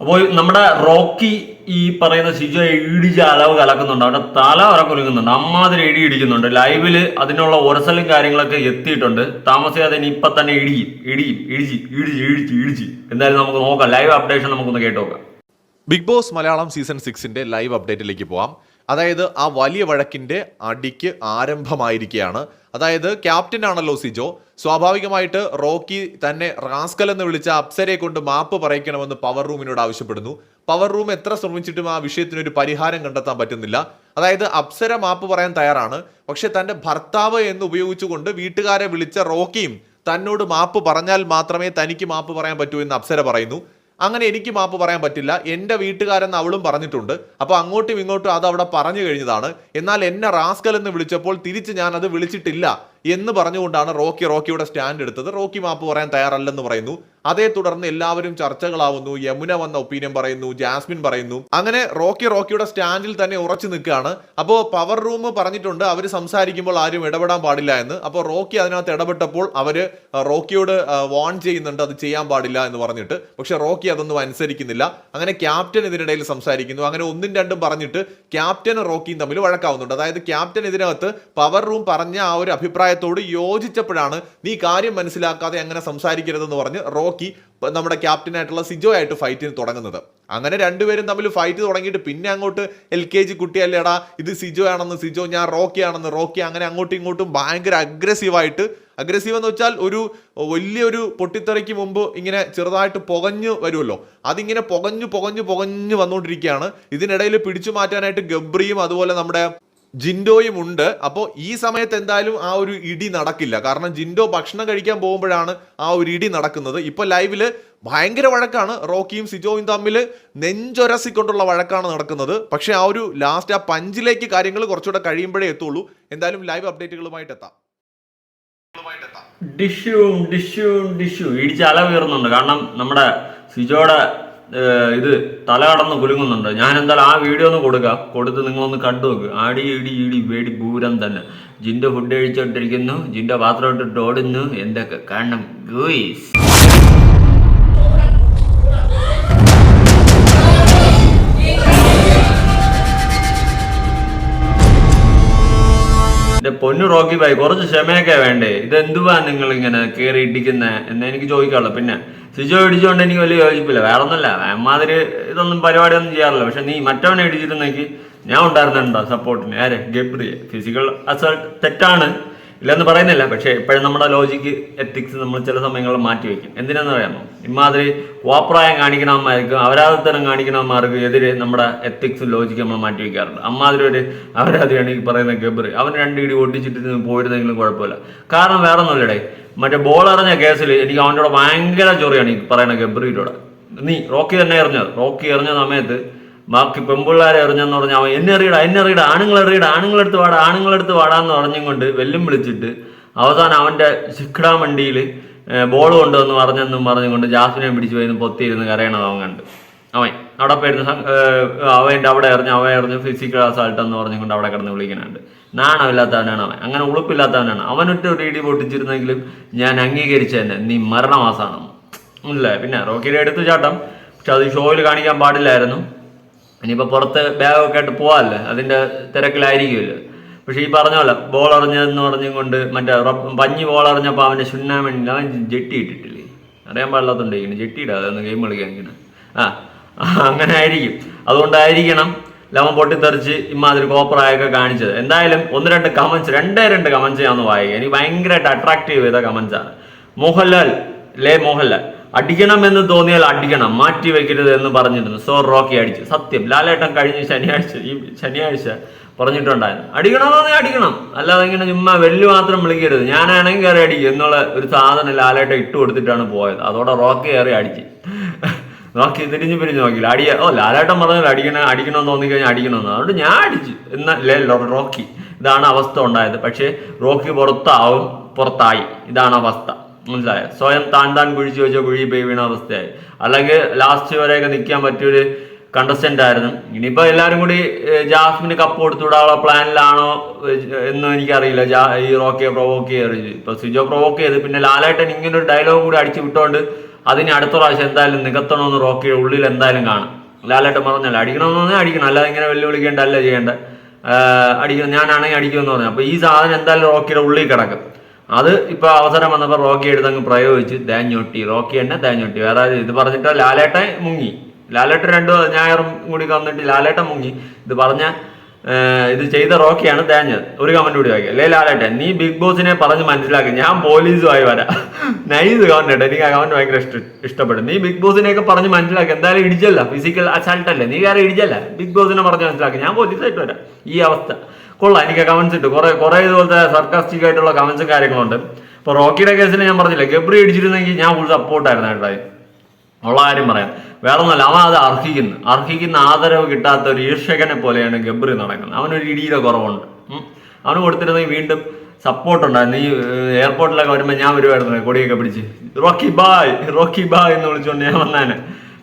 അപ്പോൾ നമ്മുടെ റോക്കി ഈ പറയുന്ന സിജോ ഇടിച്ച അളവ് കലക്കുന്നുണ്ട്. അവിടെ തല വരെ കുലുങ്ങുന്നുണ്ട്. അമ്മാതിരി ഇടി ഇടിക്കുന്നുണ്ട്. ലൈവിൽ അതിനുള്ള ഒരസലും കാര്യങ്ങളൊക്കെ എത്തിയിട്ടുണ്ട്. താമസിയാതെ ഇനി ഇപ്പൊ തന്നെ ഇടിയും ഇടിയും ഇടിച്ച് ഇടിച്ച് ഇടിച്ച് ഇടിച്ച്. എന്തായാലും നമുക്ക് നോക്കാം. ലൈവ് അപ്ഡേഷൻ നമുക്കൊന്ന് കേട്ട് നോക്കാം. ബിഗ് ബോസ് മലയാളം സീസൺ സിക്സിന്റെ ലൈവ് അപ്ഡേറ്റിലേക്ക് പോവാം. അതായത് ആ വലിയ വഴക്കിന്റെ അടിക്ക് ആരംഭമായിരിക്കുകയാണ്. അതായത് ക്യാപ്റ്റൻ ആണല്ലോ സിജോ സ്വാഭാവികമായിട്ട് റോക്കി തന്നെ റാസ്കൽ എന്ന് വിളിച്ച അപ്സരയെ കൊണ്ട് മാപ്പ് പറയിക്കണമെന്ന് പവർ റൂമിനോട് ആവശ്യപ്പെടുന്നു. പവർ റൂം എത്ര ശ്രമിച്ചിട്ടും ആ വിഷയത്തിന് ഒരു പരിഹാരം കണ്ടെത്താൻ പറ്റുന്നില്ല. അതായത് അപ്സര മാപ്പ് പറയാൻ തയ്യാറാണ്. പക്ഷെ തന്റെ ഭർത്താവ് എന്ന് ഉപയോഗിച്ചുകൊണ്ട് വീട്ടുകാരെ വിളിച്ച റോക്കിയും തന്നോട് മാപ്പ് പറഞ്ഞാൽ മാത്രമേ തനിക്ക് മാപ്പ് പറയാൻ പറ്റൂ എന്ന് അപ്സര പറയുന്നു. അങ്ങനെ എനിക്ക് മാപ്പ് പറയാൻ പറ്റില്ല. എന്റെ വീട്ടുകാരെന്ന് അവളും പറഞ്ഞിട്ടുണ്ട്. അപ്പോൾ അങ്ങോട്ടും ഇങ്ങോട്ടും അത് അവിടെ പറഞ്ഞു കഴിഞ്ഞതാണ്. എന്നാൽ എന്നെ റാസ്കൽ എന്ന് വിളിച്ചപ്പോൾ തിരിച്ച് ഞാൻ അത് വിളിച്ചിട്ടില്ല. എന്ന് പറഞ്ഞുകൊണ്ടാണ് റോക്കി റോക്കിയുടെ സ്റ്റാൻഡ് എടുത്തത്. റോക്കി മാപ്പ് പറയാൻ തയ്യാറല്ലെന്ന് പറയുന്നു. അതേ തുടർന്ന് എല്ലാവരും ചർച്ചകളാവുന്നു. യമുന വന്ന ഒപ്പീനിയൻ പറയുന്നു. ജാസ്മിൻ പറയുന്നു. അങ്ങനെ റോക്കി റോക്കിയുടെ സ്റ്റാൻഡിൽ തന്നെ ഉറച്ചു നിൽക്കുകയാണ്. അപ്പോൾ പവർ റൂം പറഞ്ഞിട്ടുണ്ട്. അവർ സംസാരിക്കുമ്പോൾ ആരും ഇടപെടാൻ പാടില്ല എന്ന്. അപ്പോൾ റോക്കി അതിനകത്ത് ഇടപെട്ടപ്പോൾ അവർ റോക്കിയോട് വാൺ ചെയ്യുന്നുണ്ട്. അത് ചെയ്യാൻ പാടില്ല എന്ന് പറഞ്ഞിട്ട്. പക്ഷെ റോക്കി അതൊന്നും അനുസരിക്കുന്നില്ല. അങ്ങനെ ക്യാപ്റ്റൻ ഇതിനിടയിൽ സംസാരിക്കുന്നു. അങ്ങനെ ഒന്നും രണ്ടും പറഞ്ഞിട്ട് ക്യാപ്റ്റൻ റോക്കിയും തമ്മിൽ വഴക്കാവുന്നുണ്ട്. അതായത് ക്യാപ്റ്റൻ ഇതിനകത്ത് പവർ റൂം പറഞ്ഞ ആ ഒരു അഭിപ്രായത്തോട് യോജിച്ചപ്പോഴാണ് നീ കാര്യം മനസ്സിലാക്കാതെ അങ്ങനെ സംസാരിക്കരുതെന്ന് പറഞ്ഞ് റോക്കി നമ്മുടെ ക്യാപ്റ്റനായിട്ടുള്ള സിജോ ആയിട്ട് ഫൈറ്റിന് തുടങ്ങുന്നത്. അങ്ങനെ രണ്ടുപേരും തമ്മിൽ ഫൈറ്റ് തുടങ്ങിയിട്ട് പിന്നെ അങ്ങോട്ട് എൽ കെ ജി കുട്ടിയല്ലേടാ ഇത് സിജോ ആണെന്ന് സിജോ ഞാൻ റോക്കി ആണെന്ന് റോക്കി അങ്ങനെ അങ്ങോട്ടും ഇങ്ങോട്ടും ഭയങ്കര അഗ്രസീവായിട്ട് അഗ്രസീവ് എന്ന് വെച്ചാൽ ഒരു വലിയൊരു പൊട്ടിത്തെറിക്ക് മുമ്പ് ഇങ്ങനെ ചെറുതായിട്ട് പുകഞ്ഞു വരുമല്ലോ. അതിങ്ങനെ പുകഞ്ഞു പുകഞ്ഞു പുകഞ്ഞു വന്നുകൊണ്ടിരിക്കുകയാണ്. ഇതിനിടയിൽ പിടിച്ചു മാറ്റാനായിട്ട് ഗബ്രിയും അതുപോലെ നമ്മുടെ ജിൻഡോയും ഉണ്ട്. അപ്പോൾ ഈ സമയത്ത് എന്തായാലും ആ ഒരു ഇടി നടക്കില്ല. കാരണം ജിൻഡോ ഭക്ഷണം കഴിക്കാൻ പോകുമ്പോഴാണ് ആ ഒരു ഇടി നടക്കുന്നത്. ഇപ്പോൾ ലൈവിൽ ഭയങ്കര വഴക്കാണ്. റോക്കിയും സിജോയും തമ്മിൽ നെഞ്ചൊരസിക്കൊണ്ടുള്ള വഴക്കാണ് നടക്കുന്നത്. പക്ഷേ ആ ഒരു ലാസ്റ്റ് ആ പഞ്ചിലേക്ക് കാര്യങ്ങൾ കുറച്ചുകൂടെ കഴിയുമ്പോഴേ എത്തുള്ളൂ. എന്തായാലും ലൈവ് അപ്ഡേറ്റുകളുമായിട്ട് എത്താം. ഡിഷ്യൂം ഡിഷ്യൂം ഡിഷ്യൂ ഇടിച്ച് അല ഉയർന്നുണ്ട് കാരണം നമ്മുടെ സിജോയുടെ ഇത് തല അടന്ന് കുലുങ്ങുന്നുണ്ട്. ഞാൻ എന്തായാലും ആ വീഡിയോ ഒന്ന് കൊടുക്കാം. കൊടുത്ത് നിങ്ങളൊന്ന് കണ്ടു നോക്ക്. ആടി ഇടി ഇടി വേടി ഭൂരം തന്നെ. ജിന്റെ ഫുഡ് കഴിച്ചോണ്ടിരിക്കുന്നു. ജിന്റെ പാത്രം ഇട്ടിട്ട് ഓടുന്നു. എന്തൊക്കെ കാരണം ഗൂയിസ്. എന്റെ പൊന്നു റോക്കി ഭായി കുറച്ച് ക്ഷമയൊക്കെ വേണ്ടേ? ഇതെന്തുവാ നിങ്ങൾ ഇങ്ങനെ കയറി ഇടിക്കുന്നേ? എന്ന് എനിക്ക് ചോദിക്കാനുള്ളൂ. പിന്നെ സിജോ ഇടിച്ചുകൊണ്ട് എനിക്ക് വലിയ യോജിപ്പില്ല. വേറെ ഒന്നുമല്ല അമ്മാതിരി ഇതൊന്നും പരിപാടിയൊന്നും ചെയ്യാറില്ല. പക്ഷെ നീ മറ്റവനെ ഇടിച്ചിരുന്നെങ്കിൽ ഞാൻ ഉണ്ടായിരുന്നുണ്ടോ സപ്പോർട്ടിന് ആരെ? ഗബ്രിയെ. ഫിസിക്കൽ അസൾട്ട് തെറ്റാണ്. ഇല്ലെന്ന് പറയുന്നില്ല പക്ഷേ ഇപ്പോഴും നമ്മുടെ ലോജിക്ക് എത്തിക്സ് നമ്മൾ ചില സമയങ്ങളിൽ മാറ്റി വയ്ക്കും. എന്തിനാന്ന് പറയാമോ ഇമാതിരി കോപ്രായം കാണിക്കണമാർക്കും അപരാധത്തരം കാണിക്കണമാർക്ക് എതിരെ നമ്മുടെ എത്തിക്സും ലോജിക്ക് നമ്മൾ മാറ്റി വയ്ക്കാറുണ്ട്. അമ്മാതിരി ഒരു അപരാധിയാണ് ഈ പറയുന്ന ഗബറി അവൻ രണ്ട് ഇടി ഒട്ടിച്ചിട്ട് പോയിരുന്നെങ്കിലും കുഴപ്പമില്ല. കാരണം വേറെ ഒന്നുമില്ലടേ മറ്റേ ബോൾ എറിഞ്ഞ കേസിൽ എനിക്ക് അവന്റെ ഭയങ്കര ചൊറിയാണ് ഈ പറയുന്ന ഗബറിയിലൂടെ നീ റോക്കി തന്നെ എറിഞ്ഞത്. റോക്കി എറിഞ്ഞ സമയത്ത് ബാക്കി പെമ്പിള്ളാരെ എറിഞ്ഞെന്ന് പറഞ്ഞാൽ അവൻ എന്നെ എറിയടാ എന്നെ എറിയടാ ആണുങ്ങൾ എറിയടാ ആണുങ്ങളെടുത്ത് വാടാ ആണുങ്ങളെടുത്ത് വാടാന്ന് പറഞ്ഞും കൊണ്ട് വെല്ലും വിളിച്ചിട്ട് അവസാനം അവന്റെ ശിഖടാ വണ്ടിയിൽ ബോൾ കൊണ്ടുവന്ന് പറഞ്ഞെന്നും പറഞ്ഞുകൊണ്ട് ജാസ്മിനെ പിടിച്ച് പോയി പൊത്തിയിരുന്ന് കരയണത് അവൻ കണ്ട്. അവൻ അവിടെ പോയിരുന്ന് അവന്റെ അവിടെ എറിഞ്ഞ് അവൻ എറിഞ്ഞ് ഫിസിക്കൽ അസാൾട്ട് എന്ന് പറഞ്ഞുകൊണ്ട് അവിടെ കിടന്ന് വിളിക്കുന്നുണ്ട് നാണമില്ലാത്തവനാണ് അവൻ അങ്ങനെ ഉളുപ്പില്ലാത്തവനാണ് അവനൊറ്റ ഒരു ഇടി പൊട്ടിച്ചിരുന്നെങ്കിലും ഞാൻ അംഗീകരിച്ച തന്നെ നീ മരണമാസാണെന്ന് ഇല്ല പിന്നെ റോക്കിയുടെ എടുത്തു ചാട്ടം പക്ഷെ അത് ഷോയിൽ കാണിക്കാൻ പാടില്ലായിരുന്നു. ഇനിയിപ്പോൾ പുറത്ത് ബാഗൊക്കെ ആയിട്ട് പോവാല്ലേ അതിന്റെ തിരക്കിലായിരിക്കുമല്ലോ. പക്ഷേ ഈ പറഞ്ഞ പോലെ ബോൾ എറിഞ്ഞതെന്ന് പറഞ്ഞും കൊണ്ട് മറ്റേ പഞ്ഞി ബോൾ എറിഞ്ഞപ്പോൾ അവനെ ചുന്നാൻ വേണ്ടി അവൻ ജെട്ടി ഇട്ടിട്ടില്ലേ? അറിയാൻ പാടില്ലാത്തതുകൊണ്ട് ഇങ്ങനെ ജെട്ടി ഇടാതെ ഒന്ന് ഗെയിം കളിക്കാൻ ഇങ്ങനെ. ആ അങ്ങനെ ആയിരിക്കും. അതുകൊണ്ടായിരിക്കണം ലവൻ പൊട്ടിത്തെറിച്ച് ഇമാതിരി കോപ്പറായൊക്കെ കാണിച്ചത്. എന്തായാലും ഒന്ന് രണ്ട് കമൻസ് രണ്ടേ രണ്ട് കമൻസ് ഞാൻ വായിക്കുക എനിക്ക് ഭയങ്കരമായിട്ട് അട്രാക്റ്റീവ് ചെയ്ത കമൻസാണ് മോഹൻലാൽ ലേ മോഹൻലാൽ. അടിക്കണമെന്ന് തോന്നിയാൽ അടിക്കണം മാറ്റി വെക്കരുത് എന്ന് പറഞ്ഞിരുന്നു. സോ റോക്കി അടിച്ചു. സത്യം ലാലേട്ടൻ കഴിഞ്ഞ ശനിയാഴ്ച ഈ ശനിയാഴ്ച പറഞ്ഞിട്ടുണ്ടായിരുന്നു. അടിക്കണമെന്ന് അടിക്കണം. അല്ലാതെ ഇങ്ങനെ ചുമ്മാ വെല്ലു മാത്രം വിളിക്കരുത്. ഞാനാണെങ്കിൽ കയറി അടിക്കും. എന്നുള്ള ഒരു സാധനം ലാലേട്ടൻ ഇട്ട് കൊടുത്തിട്ടാണ് പോയത്. അതോടെ റോക്കി കയറി അടിച്ച്. നോക്കി തിരിഞ്ഞു പിരിഞ്ഞു നോക്കില്ല അടിയ ഓ ലാലേട്ടൻ പറഞ്ഞാൽ അടിക്കണം അടിക്കണമെന്ന് തോന്നിക്കഴിഞ്ഞാൽ അടിക്കണമെന്ന് അതുകൊണ്ട് ഞാൻ അടിച്ചു. എന്നല്ലേ റോക്കി. ഇതാണ് അവസ്ഥ ഉണ്ടായത്. പക്ഷേ റോക്കി പുറത്താവും പുറത്തായി. ഇതാണ് അവസ്ഥ. മനസ്സിലായോ? സ്വയം താൻ താൻ കുഴിച്ചു വെച്ച കുഴി പോയി വീണ അവസ്ഥയായി. അല്ലെങ്കിൽ ലാസ്റ്റ് വരെയൊക്കെ നിൽക്കാൻ പറ്റിയൊരു കണ്ടസ്റ്റന്റ് ആയിരുന്നു. ഇനിയിപ്പോ എല്ലാവരും കൂടി ജാസ്മിന് കപ്പ് കൊടുത്തുവിടാനുള്ള പ്ലാനിലാണോ എന്ന് എനിക്കറിയില്ല. ജാ- ഈ റോക്കിയെ പ്രൊവോക്ക് ചെയ്ത് ഇപ്പൊ സിജോ പ്രൊവോക്ക് ചെയ്ത് പിന്നെ ലാലേട്ടൻ ഇങ്ങനെ ഒരു ഡയലോഗ് കൂടി അടിച്ചു വിട്ടോണ്ട് അതിന് അടുത്ത പ്രാവശ്യം എന്തായാലും നികത്തണമെന്ന് റോക്കിയുടെ ഉള്ളിൽ എന്തായാലും കാണും. ലാലേട്ടൻ പറഞ്ഞല്ല അടിക്കണമെന്ന് പറഞ്ഞാൽ അടിക്കണം. അല്ലാതെ ഇങ്ങനെ വെല്ലുവിളിക്കേണ്ട അല്ല ചെയ്യേണ്ട അടിക്കണം. ഞാനാണെങ്കിൽ അടിക്കുമെന്ന് പറഞ്ഞു. അപ്പോൾ ഈ സാധനം എന്തായാലും റോക്കിയുടെ ഉള്ളിൽ കിടക്കും. അത് ഇപ്പോൾ അവസരം വന്നപ്പോൾ റോക്കി എടുത്തങ്ങ് പ്രയോഗിച്ച് തേഞ്ഞൊട്ടി റോക്കി തന്നെ തേഞ്ഞൊട്ടി വേറെ ഇത് പറഞ്ഞിട്ട് ലാലേട്ടൻ മുങ്ങി. ലാലേട്ടൻ രണ്ടോ ഞായറും കൂടി വന്നിട്ട് ലാലേട്ടൻ മുങ്ങി. ഇത് പറഞ്ഞ ഇത് ചെയ്ത റോക്കിയാണ് തേഞ്ഞത് ഒരു കമന്റ് കൂടി വായിക്കുക അല്ലേ ലാലേട്ടൻ നീ ബിഗ് ബോസിനെ പറഞ്ഞ് മനസ്സിലാക്കി. ഞാൻ പോലീസുമായി വരാം. നൈസ് കമന്റ് കേട്ടോ എനിക്ക് ആ കമന്റ് ഭയങ്കര ഇഷ്ട ഇഷ്ടപ്പെടും നീ ബിഗ് ബോസിനെ ബോസിനെയൊക്കെ പറഞ്ഞ് മനസ്സിലാക്കി. എന്തായാലും ഇടിച്ചല്ല. ഫിസിക്കൽ അസാൾട്ട് അല്ലേ? നീ കാര്യം ഇടിച്ചല്ല. ബിഗ് ബോസിനെ പറഞ്ഞ് മനസ്സിലാക്കി. ഞാൻ പോലീസായിട്ട് വരാം. ഈ അവസ്ഥ. കൊള്ളാം. എനിക്ക് കമന്റ്സ് ഇട്ട് കുറെ കുറെ ഇതുപോലത്തെ സർക്കാസ്റ്റിക് ആയിട്ടുള്ള കമന്റ്സും കാര്യങ്ങളുണ്ട്. ഇപ്പൊ റോക്കിയുടെ കേസിൽ ഞാൻ പറഞ്ഞില്ല? ഗബ്രി അടിച്ചിരുന്നെങ്കിൽ ഞാൻ ഫുൾ സപ്പോർട്ടായിരുന്നു കേട്ടോ. ഉള്ള കാര്യം പറയാം. വേറെ ഒന്നല്ല അവൻ അത് അർഹിക്കുന്നു. അർഹിക്കുന്ന ആദരവ് കിട്ടാത്ത ഒരു ഈർഷകനെ പോലെയാണ് ഗബ്രി നടക്കുന്നത്. അവനൊരു ഇടിയുടെ കുറവുണ്ട്. അവന് കൊടുത്തിരുന്നെങ്കിൽ വീണ്ടും സപ്പോർട്ട് ഉണ്ടായിരുന്നു. ഈ എയർപോർട്ടിലൊക്കെ വരുമ്പോൾ ഞാൻ വരുമായിരുന്നു കൊടിയൊക്കെ പിടിച്ച്. റോക്കി ബായ് റോക്കി ബായ് എന്ന് വിളിച്ചുകൊണ്ട് ഞാൻ വന്നേനെ.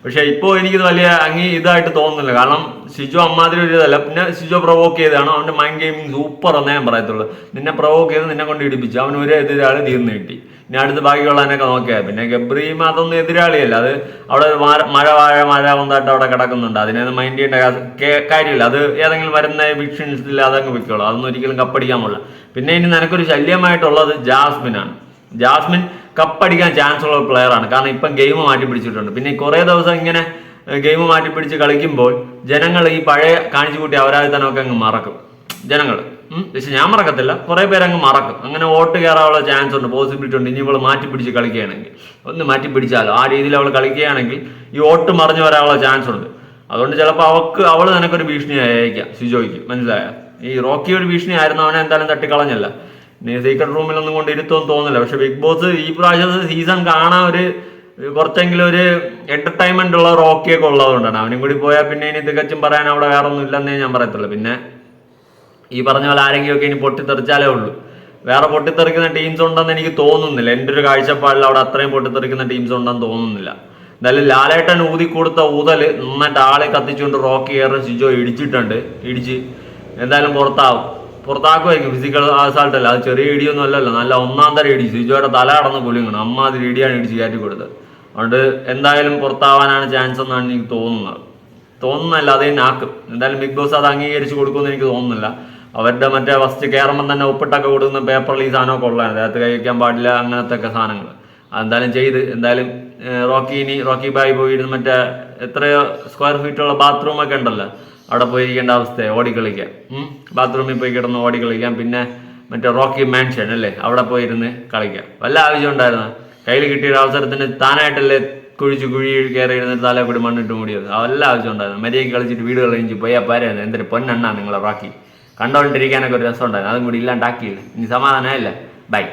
പക്ഷെ ഇപ്പോൾ എനിക്കിത് വലിയ അങ്ങി ഇതായിട്ട് തോന്നുന്നില്ല. കാരണം ഷിജോ അമ്മാതിരി ഒരു ഇതല്ല. പിന്നെ ഷിജോ പ്രൊവോക്ക് ചെയ്താണ് അവന്റെ മൈൻഡ് ഗെയിമിംഗ് സൂപ്പർ എന്നേ ഞാൻ പറയത്തുള്ളൂ. നിന്നെ പ്രൊവോക്ക് ചെയ്ത് നിന്നെ കൊണ്ട് ഇടിപ്പിച്ചു. അവൻ ഒരു എതിരാളി തീർന്നു കിട്ടി. ഇനി അടുത്ത് ബാക്കിയുള്ളതിനൊക്കെ നോക്കിയാൽ പിന്നെ ഗബ്രി അതൊന്നും എതിരാളിയല്ല. അത് അവിടെ മഴ- വാഴ മഴ വന്നിട്ട് അവിടെ കിടക്കുന്നുണ്ട്. അതിനെ മൈൻഡ് ചെയ്യേണ്ട കാര്യമില്ല. അത് ഏതെങ്കിലും വരുന്ന വിക്ഷൻസിൽ അതങ്ങ് വെക്കുള്ളൂ അതൊന്നും ഒരിക്കലും കപ്പടിക്കാൻ പോകില്ല പിന്നെ ഇനി നിനക്കൊരു ശല്യമായിട്ടുള്ളത് ജാസ്മിനാണ്. ജാസ്മിൻ കപ്പടിക്കാൻ ചാൻസ് ഉള്ള ഒരു പ്ലെയറാണ് കാരണം ഇപ്പം ഗെയിം മാറ്റി പിടിച്ചിട്ടുണ്ട്. പിന്നെ കുറേ ദിവസം ഇങ്ങനെ ഗെയിം മാറ്റി പിടിച്ച് കളിക്കുമ്പോൾ ജനങ്ങൾ ഈ പഴയ കാണിച്ചു കൂട്ടി അവരാധിത്തനമൊക്കെ അങ്ങ് മറക്കും. ജനങ്ങൾ. പക്ഷെ ഞാൻ മറക്കത്തില്ല. കുറേ പേരങ്ങ് മറക്കും. അങ്ങനെ വോട്ട് കയറാനുള്ള ചാൻസ് ഉണ്ട് പോസിബിലിറ്റി ഉണ്ട്. ഇനി ഇവൾ മാറ്റി പിടിച്ച് കളിക്കുകയാണെങ്കിൽ. ഒന്ന് മാറ്റി പിടിച്ചാലോ. ആ രീതിയിൽ അവൾ കളിക്കുകയാണെങ്കിൽ ഈ വോട്ട് മറിഞ്ഞു വരാനുള്ള ചാൻസ് ഉണ്ട്. അതുകൊണ്ട് ചിലപ്പോൾ അവൾക്ക് അവൾ നിനക്കൊരു ഭീഷണിയായിരിക്കാം. സിജോയ്ക്ക്. മനസ്സിലായ? ഈ റോക്കി ഒരു ഭീഷണി ആയിരുന്നു അവനെ എന്തായാലും തട്ടിക്കളഞ്ഞല്ല. സീക്രട്ട് റൂമിലൊന്നും കൊണ്ട് ഇരുത്തുമെന്ന് തോന്നില്ല പക്ഷെ ബിഗ് ബോസ് ഈ പ്രാവശ്യത്തെ സീസൺ കാണാൻ ഒരു കുറച്ചെങ്കിലും ഒരു എന്റർടൈൻമെന്റ് ഉള്ള റോക്കിയൊക്കെ ഉള്ളതുകൊണ്ടാണ്. അവനും കൂടി പോയാൽ പിന്നെ ഇനി തികച്ചും പറയാൻ അവിടെ വേറെ ഒന്നും ഇല്ലെന്നേ ഞാൻ പറയത്തുള്ളൂ. പിന്നെ ഈ പറഞ്ഞ പോലെ ആരെങ്കിലുമൊക്കെ ഇനി പൊട്ടിത്തെറിച്ചാലേ ഉള്ളൂ. വേറെ പൊട്ടിത്തെറിക്കുന്ന ടീംസ് ഉണ്ടെന്ന് എനിക്ക് തോന്നുന്നില്ല. എന്റെ ഒരു കാഴ്ചപ്പാടിൽ അവിടെ അത്രയും പൊട്ടിത്തെറിക്കുന്ന ടീംസ് ഉണ്ടെന്ന് തോന്നുന്നില്ല. എന്തായാലും ലാലേട്ടൻ ഊതി കൊടുത്ത ഊതൽ നന്നായിട്ട് ആളെ കത്തിച്ചുകൊണ്ട് റോക്കി ഏറെ സിജോ ഇടിച്ചിട്ടുണ്ട്. ഇടിച്ച് എന്തായാലും പുറത്താവും. പുറത്താക്കുമായിരിക്കും ഫിസിക്കൽ അസാൾട്ട് അല്ല അത് ചെറിയ ഇടിയൊന്നും അല്ലല്ലോ. നല്ല ഒന്നാം തരം ഇടി. സിജോയുടെ തല അടന്ന് അമ്മ അമ്മാതിരി ഇടിയാണ് ഇടിച്ച് കയറ്റി കൊടുത്തത്. അതുകൊണ്ട് എന്തായാലും പുറത്താവാനാണ് ചാൻസ് എന്നാണ് എനിക്ക് തോന്നുന്നത്. തോന്നുന്നല്ല അതേ നാക്കും. എന്തായാലും ബിഗ് ബോസ് അത് അംഗീകരിച്ച് കൊടുക്കുമെന്ന് എനിക്ക് തോന്നുന്നില്ല. അവരുടെ മറ്റേ ഫസ്റ്റ് കയറുമ്പോൾ തന്നെ ഒപ്പിട്ടൊക്കെ കൊടുക്കുന്ന പേപ്പറിൽ ഈ സാധനമൊക്കെ ഉള്ളതാണ്. അതായത് കഴിക്കാൻ പാടില്ല അങ്ങനത്തെ ഒക്കെ സാധനങ്ങൾ അതെന്തായാലും ചെയ്ത്. എന്തായാലും റോക്കി ഇനി റോക്കി ബായി പോയിരുന്ന് മറ്റേ എത്രയോ സ്ക്വയർ ഫീറ്റുള്ള ബാത്റൂമൊക്കെ ഉണ്ടല്ലോ. അവിടെ പോയി പോയിരിക്കേണ്ട അവസ്ഥ ഓടിക്കളിക്കാം ബാത്റൂമിൽ പോയി കിടന്ന് ഓടിക്കളിക്കാം പിന്നെ മറ്റേ റോക്കി മാൻഷൻ അല്ലേ അവിടെ പോയിരുന്ന് കളിക്കാം വല്ല ആവശ്യം ഉണ്ടായിരുന്നു? കയ്യിൽ കിട്ടിയ ഒരു അവസരത്തിന് താനായിട്ടല്ലേ കുഴിച്ച് കുഴി കയറി ഇരുന്നിട്ട് തല കൂടി മണ്ണിട്ട് മൂടിയത്? വല്ല ആവശ്യം ഉണ്ടായിരുന്നു? മര്യാദയ്ക്ക് കളിച്ചിട്ട് വീട് കളിച്ച് പോയാൽ പാരായിരുന്നു എന്തൊരു പൊന്നെണ്ണ നിങ്ങളെ റോക്കി. കണ്ടോണ്ടിരിക്കാനൊക്കെ ഒരു രസം ഉണ്ടായിരുന്നു അതും കൂടി ഇല്ലാണ്ടാക്കിയില്ല? ഇനി സമാധാനമായില്ല? ബൈ.